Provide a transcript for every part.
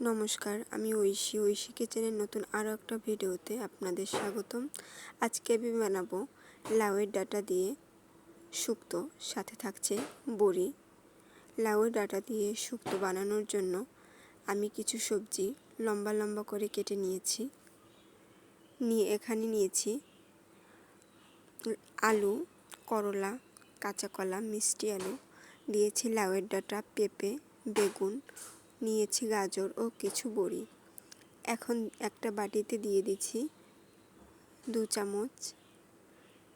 নমস্কার, আমি ঐশী। ঐশী কিচেনের নতুন আরও একটা ভিডিওতে আপনাদের স্বাগতম। আজকে আমি বানাবো লাউয়ের ডাটা দিয়ে শুক্তো, সাথে থাকছে বড়ি। লাউয়ের ডাটা দিয়ে শুক্তো বানানোর জন্য আমি কিছু সবজি লম্বা লম্বা করে কেটে নিয়েছি। নিয়ে এখানে নিয়েছি আলু, করলা, কাঁচা কলা, মিষ্টি আলু। দিয়েছি লাউয়ের ডাটা, পেঁপে, বেগুন নিয়েছি গাজর ও কিছু বড়ি। এখন একটা বাটিতে দিয়ে দিচ্ছি দু চামচ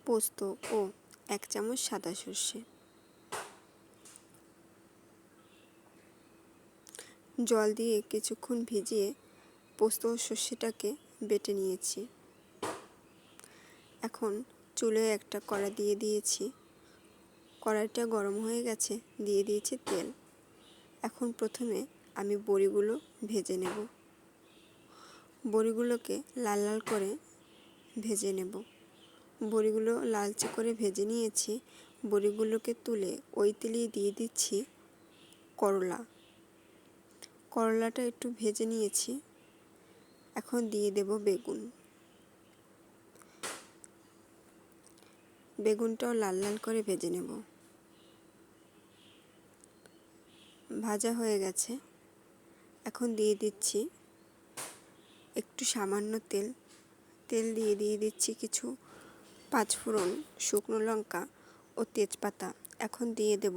পোস্ত ও এক চামচ সাদা সর্ষে। জল দিয়ে কিছুক্ষণ ভিজিয়ে পোস্ত ও সর্ষেটাকে বেটে নিয়েছি। এখন চুলে একটা কড়া দিয়ে দিয়েছি। কড়াইটা গরম হয়ে গেছে, দিয়ে দিয়েছি তেল। এখন প্রথমে আমি বড়িগুলো ভেজে নেব। বড়িগুলোকে লাল লাল করে ভেজে নেব। বড়িগুলো লালচে করে ভেজে নিয়েছি। বড়িগুলোকে তুলে ওই তেলেই দিয়ে দিচ্ছি করলা। করলাটা একটু ভেজে নিয়েছি। এখন দিয়ে দেব বেগুন। বেগুনটাও লাল লাল করে ভেজে নেব। ভাজা হয়ে গেছে। এখন দিয়ে দিচ্ছি একটু সামান্য তেল। তেল দিয়ে দিয়ে দিচ্ছি কিছু পাঁচফোড়ন শুকনো লঙ্কা ও তেজপাতা। এখন দিয়ে দেব।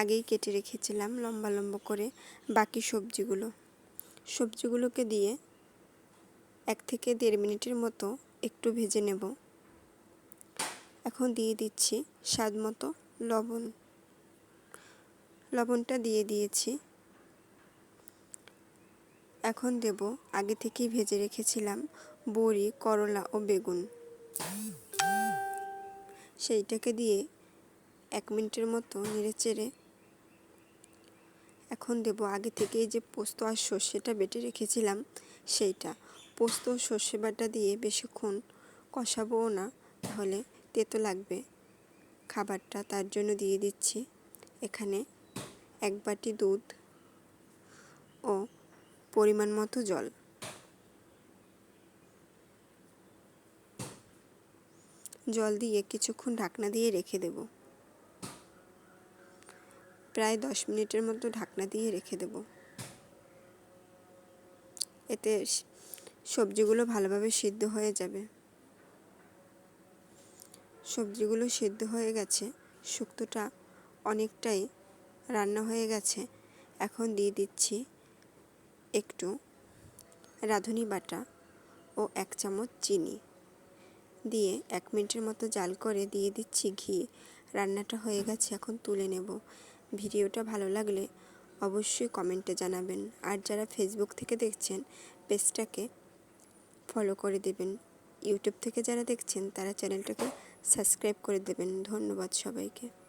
আগেই কেটে রেখেছিলাম লম্বা লম্বা করে বাকি সবজিগুলো। সবজিগুলোকে দিয়ে এক থেকে দেড় মিনিটের মতো একটু ভেজে নেব। এখন দিয়ে দিচ্ছি স্বাদ মতো লবণ। লবণটা দিয়ে দিয়েছি। এখন দেব আগে থেকেই ভেজে রেখেছিলাম বড়ি, করলা ও বেগুন। সেইটাকে দিয়ে এক মিনিটের মতো নেড়ে চেড়ে এখন দেব আগে থেকেই যে পোস্ত আর সর্ষেটা বেটে রেখেছিলাম সেইটা। পোস্ত, সর্ষে বাটা দিয়ে বেশিক্ষণ কষাবও না, তাহলে তেতো লাগবে। খাবারটা তার জন্য দিয়ে দিচ্ছি। এখানে এক বাটি দুধ ও পরিমাণ মতো জল। জল দিয়ে কিছুক্ষণ ঢাকনা দিয়ে রেখে দেব। প্রায় দশ মিনিটের মতো ঢাকনা দিয়ে রেখে দেব। এতে সবজিগুলো ভালোভাবে সিদ্ধ হয়ে যাবে। সবজিগুলো সিদ্ধ হয়ে গেছে, শুক্তোটা অনেকটাই রান্না হয়ে গেছে। এখন দিয়ে দিচ্ছি একটু রাঁধুনি বাটা ও এক চামচ চিনি দিয়ে এক মিনিটের মতো জাল করে দিয়ে দিচ্ছি ঘি। রান্নাটা হয়ে গেছে, এখন তুলে নেব। ভিডিওটা ভালো লাগলে অবশ্যই কমেন্টে জানাবেন। আর যারা ফেসবুক থেকে দেখছেন, পেজটাকে ফলো করে দেবেন। ইউটিউব থেকে যারা দেখছেন, তারা চ্যানেলটাকে সাবস্ক্রাইব করে দেবেন। ধন্যবাদ সবাইকে।